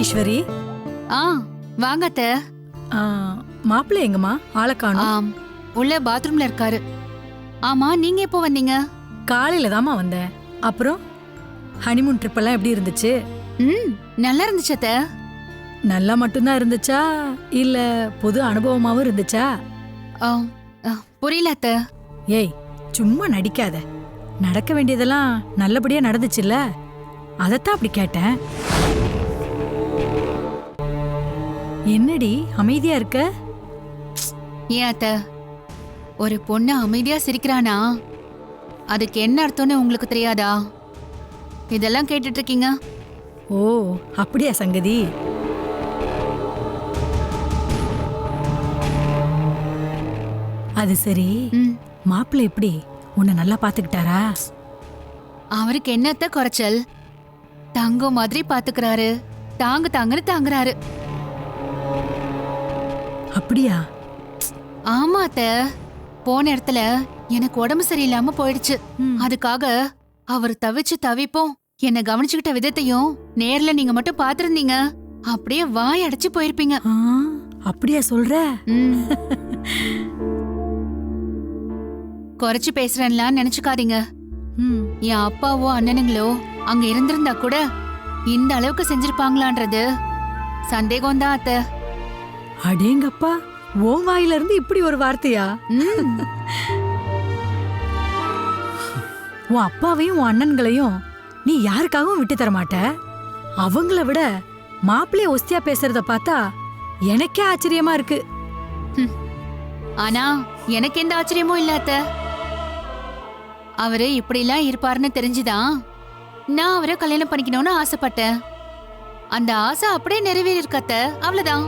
ஈஸ்வரி ஆ வாங்க அத்தை. ஆ, மாப்பிள்ளை எங்கம்மா? ஆளை காணோம். ஆம் உள்ள பாத்ரூம்ல இருக்காரு. ஆமா நீங்க எப்போ வந்தீங்க? காலையில தாம்மா வந்தேன். அப்புறம் ஹனிமூன் ட்ரிப் எல்லாம் எப்படி இருந்துச்சு? ம் நல்லா இருந்துச்சு அத்தை. நல்லா மட்டும்தான் இருந்துச்சா? இல்ல புது அனுபவமாவும் இருந்துச்சா? புரியல அத்தை. ஏய் சும்மா நடிக்காத. நடக்க வேண்டியதெல்லாம் நல்லபடியா நடந்துச்சுல்ல? அதத்தான் அப்படி கேட்டேன். என்னடி அமைதியா இருக்க? ஏன் அத்தை? ஒரு பொண்ணு அமைதியா சிரிக்கிறானா? அதுக்கு என்ன அர்த்தம்னு உங்களுக்கு தெரியாதா? இதெல்லாம் கேட்டுட்டு இருக்கீங்க ஓ அப்படியா சங்கதி? அது சரி. ம். மாப்பிள்ளை எப்படி? உன்னை நல்லா பாத்துக்கிட்டாரா அவருக்கு என்னத்த குறைச்சல்? தங்கம் மாதிரி பாத்துக்கிறாரு தாங்க தாங்கன்னு தாங்குறாரு. அப்படியா? ஆமா அத்த போன இடத்துல எனக்கு உடம்பு சரியில்லாம போயிடுச்சு. அதுக்காக அவர் தவிச்சு தவிப்போம். என்ன கவனிச்சுக்கிட்ட விதத்தையும் நேர்ல நீங்க மட்டும் பாத்திருந்தீங்க அப்படியே வாய் அடைச்சு போயிருப்பீங்க. அப்படியா சொல்ற. குறைச்சு பேசுறேன்லாம் நினைச்சுக்காதீங்க. என் அப்பாவோ அண்ணனுங்களோ அங்க இருந்திருந்தா கூட இந்த அளவுக்கு செஞ்சிருப்பாங்களான்றது சந்தேகம்தான் அத்த. அடேங்கப்பா ஓ வாயில இருந்து இப்படி ஒரு வார்த்தையா. உன் அப்பாவையும் உன் அண்ணன்களையும் நீ யாருக்காகவும் விட்டு தர மாட்ட? அவங்கள விட மாப்பிள்ளைய ஒஸ்தியா பேசுறத பார்த்தா எனக்கே ஆச்சரியமா இருக்கு. ஆனா எனக்கு எந்த ஆச்சரியமும் இல்ல அத்த. அவரு இப்படிலாம் இருப்பாருன்னு தெரிஞ்சுதான் நான் அவரை கல்யாணம் பண்ணிக்கணும்னு ஆசைப்பட்டேன். அந்த ஆசை அப்படியே நிறைவேறி அத்த. அவ்வளவுதான்.